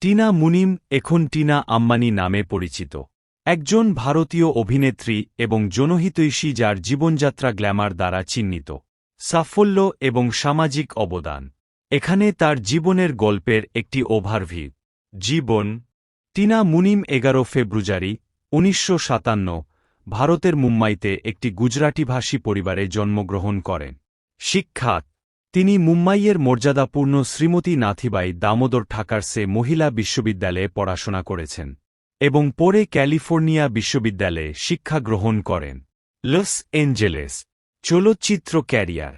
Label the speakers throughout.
Speaker 1: টিনা মুনিম, এখন টিনা আম্বানি নামে পরিচিত। একজন ভারতীয় অভিনেত্রী এবং জনহিতৈষী যার জীবনযাত্রা গ্ল্যামার দ্বারা চিহ্নিত। সাফল্য এবং সামাজিক অবদান। এখানে তার জীবনের গল্পের একটি ওভারভিউ জীবন। টিনা মুনিম এগারো ফেব্রুয়ারি, উনিশশো সাতান্ন, ভারতের মুম্বাইতে একটি গুজরাটিভাষী পরিবারে জন্মগ্রহণ করেন। শিক্ষাত। তিনি মুম্বাইয়ের মর্যাদাপূর্ণ শ্রীমতী নাথিবাই দামোদর ঠাকারসে মহিলা বিশ্ববিদ্যালয়ে পড়াশোনা করেছেন এবং পরে ক্যালিফোর্নিয়া বিশ্ববিদ্যালয়ে শিক্ষা গ্রহণ করেন। লস এঞ্জেলেস, চলচ্চিত্র ক্যারিয়ার।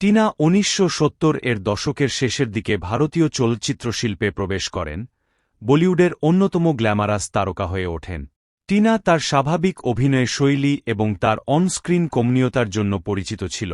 Speaker 1: টিনা উনিশশো সত্তর এর দশকের শেষের দিকে ভারতীয় চলচ্চিত্র শিল্পে প্রবেশ করেন, বলিউডের অন্যতম গ্ল্যামারাস তারকা হয়ে ওঠেন। টিনা তার স্বাভাবিক অভিনয় শৈলী এবং তার অনস্ক্রিন কমনীয়তার জন্য পরিচিত ছিল।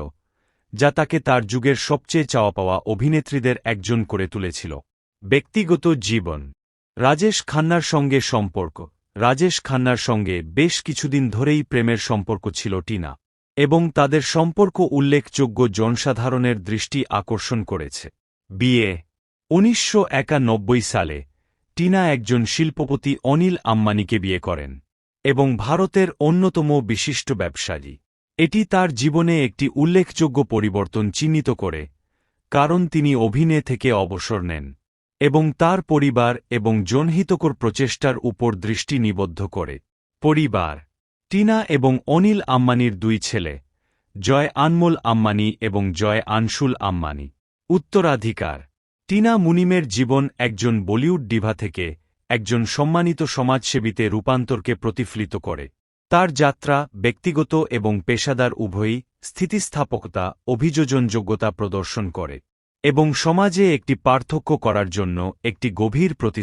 Speaker 1: যা তাকে তার যুগের সবচেয়ে চাওয়া পাওয়া অভিনেত্রীদের একজন করে তুলেছিল। ব্যক্তিগত জীবন। রাজেশ খান্নার সঙ্গে সম্পর্ক। রাজেশ খান্নার সঙ্গে বেশ কিছুদিন ধরেই প্রেমের সম্পর্ক ছিল টিনা। এবং তাদের সম্পর্ক উল্লেখযোগ্য জনসাধারণের দৃষ্টি আকর্ষণ করেছে। বিয়ে। উনিশশো একানব্বই সালে টিনা একজন শিল্পপতি অনিল আম্বানিকে বিয়ে করেন। এবং ভারতের অন্যতম বিশিষ্ট ব্যবসায়ী। এটি তার জীবনে একটি উল্লেখযোগ্য পরিবর্তন চিহ্নিত করে, কারণ তিনি অভিনয় থেকে অবসর নেন এবং তার পরিবার এবং জনহিতকর প্রচেষ্টার উপর দৃষ্টি নিবদ্ধ করে। পরিবার, টিনা এবং অনিল আম্বানির দুই ছেলে, জয় আনমোল আম্বানি এবং জয় আনশুল আম্বানি উত্তরাধিকার, টিনা মুনিমের জীবন একজন বলিউড ডিভা থেকে একজন সম্মানিত সমাজসেবীতে রূপান্তরকে প্রতিফলিত করে। তার যাত্রা, ব্যক্তিগত এবং পেশাদার উভয়ই স্থিতিস্থাপকতা, অভিযোজনযোগ্যতা প্রদর্শন করে এবং সমাজে একটি পার্থক্য করার জন্য একটি গভীর প্রতি